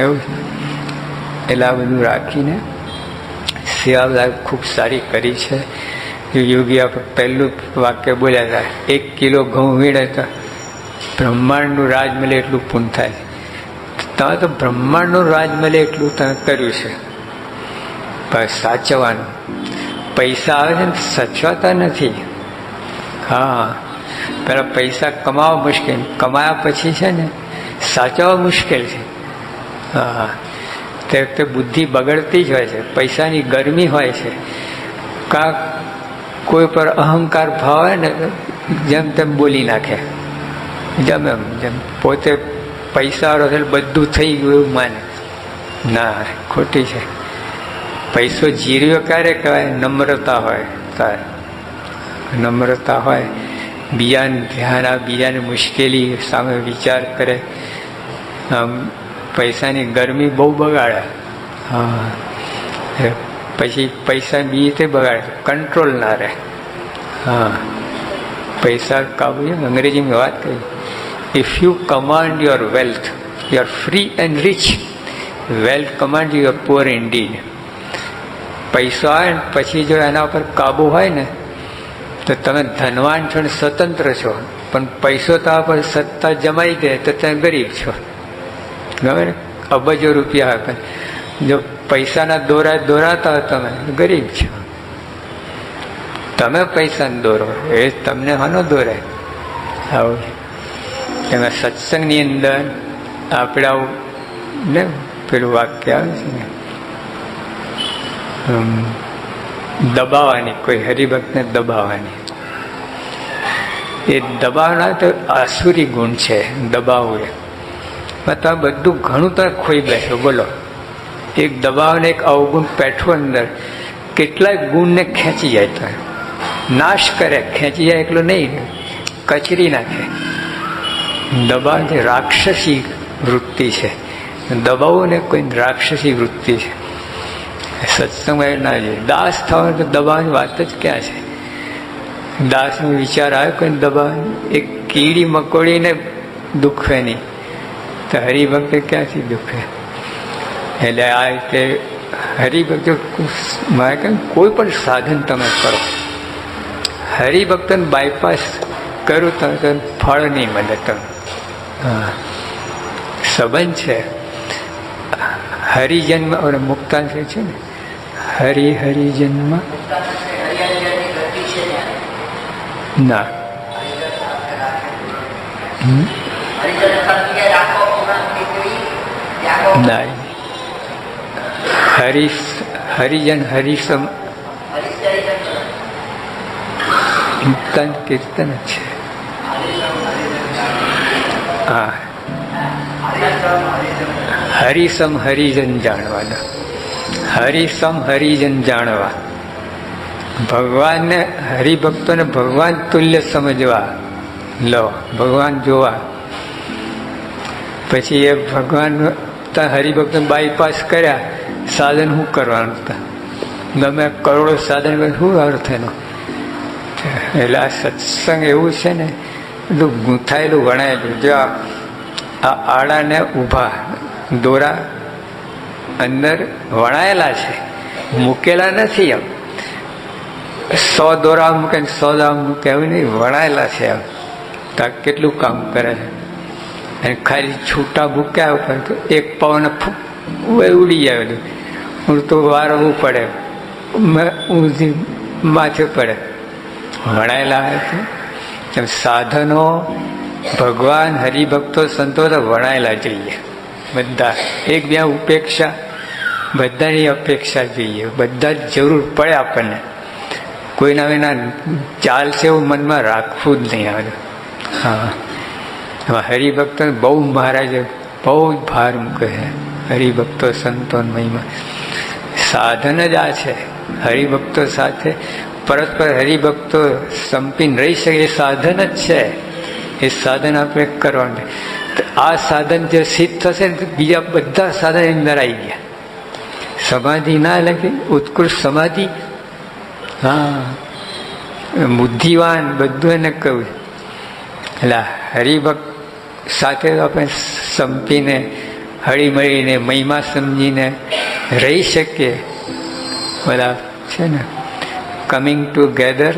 એવું એટલે આ બધું રાખીને સેવા ખૂબ સારી કરી છે. યોગી આપણે પહેલું વાક્ય બોલ્યા હતા, એક કિલો ઘઉં વીણે તો બ્રહ્માંડનું રાજ મળે એટલું પૂન થાય તમે તો બ્રહ્માંડનું રાજ મળે એટલું તમે કર્યું છે. પણ સાચવવાનું. પૈસા આવે છે ને સચવાતા નથી. હા, પહેલાં પૈસા કમાવા મુશ્કેલ. કમાયા પછી છે ને સાચવવા મુશ્કેલ છે. હા. તે વખતે બુદ્ધિ બગડતી જ હોય છે. પૈસાની ગરમી હોય છે. કા કોઈ પર અહંકાર ભાવે ને જેમ તેમ બોલી નાખે. જેમ એમ, જેમ પોતે પૈસાવાળો છે બધું થઈ ગયું એવું માને. ના, ખોટી છે. પૈસો જીર્યો ક્યારે કહેવાય? નમ્રતા હોય ત્યારે નમ્રતા હોય. બીજાને ધ્યાન આ બીજાને મુશ્કેલી સામે વિચાર કરે. આમ પૈસાની ગરમી બહુ બગાડે. હા. પછી પૈસા બી તે બગાડે કંટ્રોલ ના રહે. હા. પૈસા કાબુ અંગ્રેજીમાં વાત કરી. If you command your wealth you are free and rich wealth command you are poor in પૈસા પૈસો આવે ને પછી જો એના ઉપર કાબુ હોય ને તો તમે ધનવાન છો ને સ્વતંત્ર છો. પણ પૈસો તો પર સત્તા જમાઈ દે તો તમે ગરીબ છો. ગમે ને અબજો રૂપિયા આપે. જો પૈસાના દોરા દોરાતા તમે ગરીબ છો. તમે પૈસાને દોરો, એ તમને હનો દોરે. આવું. એમાં સત્સંગની અંદર આપણે આવું ને પેલું વાક્ય આવે છે ને દબાવવાની, કોઈ હરિભક્તને દબાવવાની. એ દબાવના તો આસુરી ગુણ છે, દબાવવું એ તમે બધું ઘણું તમે ખોઈ બેસો બોલો. એક દબાવને એક અવગુણ પેઠું અંદર કેટલાય ગુણને ખેંચી જાય તો. નાશ કરે, ખેંચી જાય એટલું નહીં. કચરી નાખે. દબાવ જે રાક્ષસી વૃત્તિ છે. દબાવો કોઈ રાક્ષસી વૃત્તિ છે. સત્સંગમાં ના જોઈએ. દાસ થવાનું તો દબાવની વાત જ ક્યાં છે? દાસનો વિચાર આવ્યો કોઈ દબાવ એક કીડી મકોડીને દુખે નહીં. તો હરિભક્ત ક્યાંથી દુખે એટલે આ રીતે હરિભક્ત મારે કહે કોઈ પણ સાધન તમે કરો હરિભક્તન બાયપાસ કરો તો તો ફળ નહીં મળે તમે સંબંધ છે હરિજન્મ અને મુક્તાંશ છે ને હરિ હરિજન્મ ના હમ? ના હરિ હરિજન હરિસમ કીર્તન કીર્તન છે. હા. હરિસમ હરિજન જાણવાના. હરિસમ હરિજન જાણવા. ભગવાનને, હરિભક્તોને ભગવાન તુલ્ય સમજવા. લો, ભગવાન જોવા. પછી એ ભગવાન હરિભક્ત બાયપાસ કર્યા. સાધન શું કરવાનું હતા ગમે કરોડો સાધન શું અર્થ એનો એટલે આ સત્સંગ એવું છે ને એટલું ગૂંથાયેલું, વણાયેલું. જો આ આડાને ઊભા, દોરા અંદર વણાયેલા છે. મૂકેલા નથી એમ. સો દોરા મૂકે સો દોરા મૂકે એવું નહીં, વણાયેલા છે એમ. કેટલું કામ કરે છે? અને ખાલી છૂટા ભૂક્યા ઉપર તો એક પવન ઉડી જાય બધું. ઉડતું વારવું પડે. ઊંધી માથે પડે. વણાયેલા છે. તેમ સાધનો ભગવાન હરિભક્તો સંતો તો વણાયેલા જોઈએ. બધા એક બે ઉપેક્ષા, બધાની અપેક્ષા જોઈએ. બધા જ જરૂર પડે આપણને. કોઈના વિના ચાલશે એવું મનમાં રાખવું જ નહીં આવે. હા. એમાં હરિભક્તો બહુ મહારાજે બહુ જ ભાર મૂકે છે. હરિભક્તો સંતો મહિમા સાધન જ આ છે. હરિભક્તો સાથે પરસ્પર હરિભક્તો સંપીને રહી શકે એ સાધન જ છે. એ સાધન આપણે કરવાનું આ સાધન જે સિદ્ધ થશે ને બીજા બધા સાધન એની અંદર આવી ગયા. સમાધિ ના એટલે ઉત્કૃષ્ટ સમાધિ. હા. બુદ્ધિવાન બધું એને કહ્યું એટલે હરિભક્ત સાથે આપણે સંપીને હળી મળીને મહિમા સમજીને રહી શકીએ. બધા છે ને? કમિંગ ટુગેધર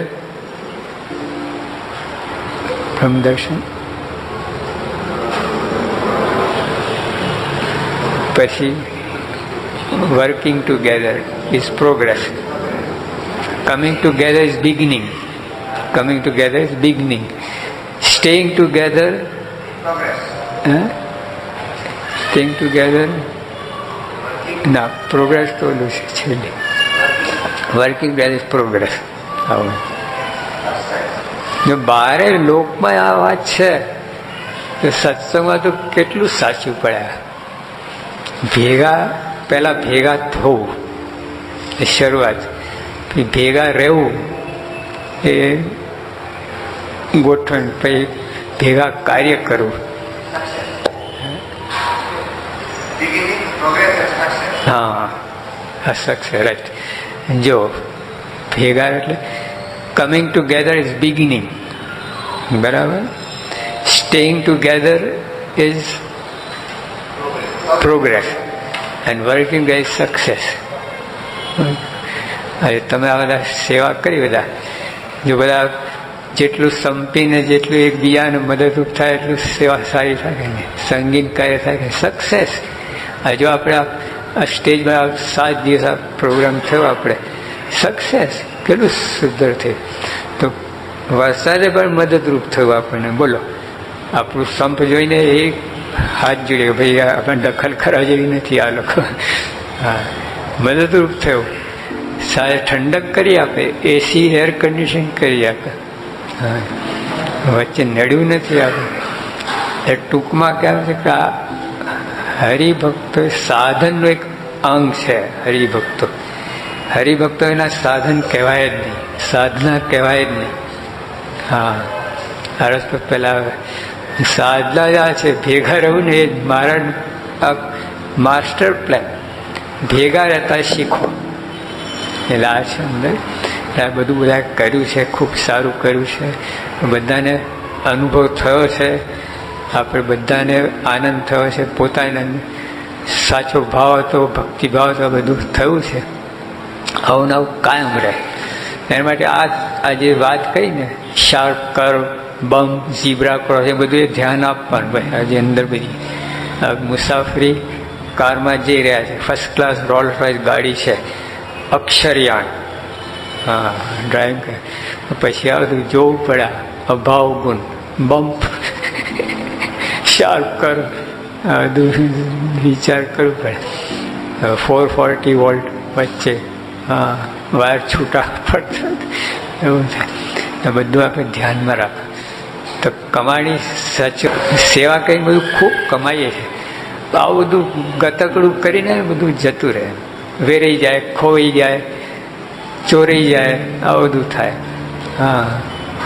ફ્રોમ દર્શન પછી working together is progress coming together is beginning coming together is beginning staying together staying together ના પ્રોગ્રેસ તો ઓલું છે છેલ્લે વર્કિંગ ટુગેધર ઇઝ પ્રોગ્રેસ જો બારે લોકમાં આ વાત છે, તો સત્સંગમાં તો કેટલું સાચું પડ્યા. ભેગા, પહેલાં ભેગા થવું, એ શરૂઆત. ભેગા રહેવું, એ ગોઠવણ પછી ભેગા કાર્ય કરવું beginning, progress and success. હા આ સક્સેસ રાઈટ જો ભેગા એટલે કમિંગ ટુગેધર ઇઝ બિગિનિંગ બરાબર staying together is progress and working is success હવે તમે આ બધા સેવા કરી બધા? જો બધા જેટલું સંપીને જેટલું એકબીજાને મદદરૂપ થાય, એટલું સેવા સારી થાય ને સંગીત કાર્ય થાય સક્સેસ આ જો આપણે આ- સ્ટેજમાં સાત દિવસ આ પ્રોગ્રામ થયો આપણે. સક્સેસ કેટલું સુંદર થયું. તો વરસાદે પણ મદદરૂપ થયું આપણને. બોલો. આપણું સંપ જોઈને એ હાથ જોડે ભાઈ આપણે દખલ કરવા જેવી નથી આ લોકો. હા. મદદરૂપ થયું. સાહેબ ઠંડક કરી આપે. એસી એર કન્ડિશન કરી આપે. વચ્ચે નડ્યું નથી આપણે એ ટૂંકમાં કહેવાય છે કે આ હરિભક્તો સાધનનો એક અંગ છે, હરિભક્તો. હરિભક્તો એના સાધન કહેવાય જ નહીં. સાધના કહેવાય જ નહીં. હા. આ પહેલા સાધના જ આ છે. ભેગા રહું ને એ મારા માસ્ટર પ્લાન. ભેગા રહેતા શીખો. એટલે આ છે અંદર. એટલે આ બધું બધા કર્યું છે, ખૂબ સારું કર્યું છે. બધાને અનુભવ થયો છે. આપણે બધાને આનંદ થયો છે. પોતાના સાચો ભાવ હતો ભક્તિભાવ હતો બધું થયું છે. આવું નવું કાયમ રહે. એના માટે આ આ જે વાત કહી ને શાર્પ કર બમ ઝીબ્રા ક્રોસ એ બધું એ ધ્યાન આપવાનું ભાઈ આજે અંદર બધી. મુસાફરી કારમાં જઈ રહ્યા છે ફર્સ્ટ ક્લાસ રોલ રોયસ ગાડી છે, અક્ષરયાન. હા કરે. પછી આવતું જોવું પડ્યા અભાવ ગુણ, બમ્પ. શાર્પ કર. વિચાર કરવું પડે. ફોર ફોર્ટી વોલ્ટ વચ્ચે, હા વાયર છૂટા પડતા એવું થાય બધું આપણે ધ્યાનમાં રાખો તો કમાણી સચ, સેવા કરીને બધું ખૂબ કમાઈએ છીએ. આવું બધું ગતકડું કરીને બધું જતું રહે. વેરાઈ જાય, ખોવાઈ જાય. ચોરાઈ જાય આ બધું થાય. હા.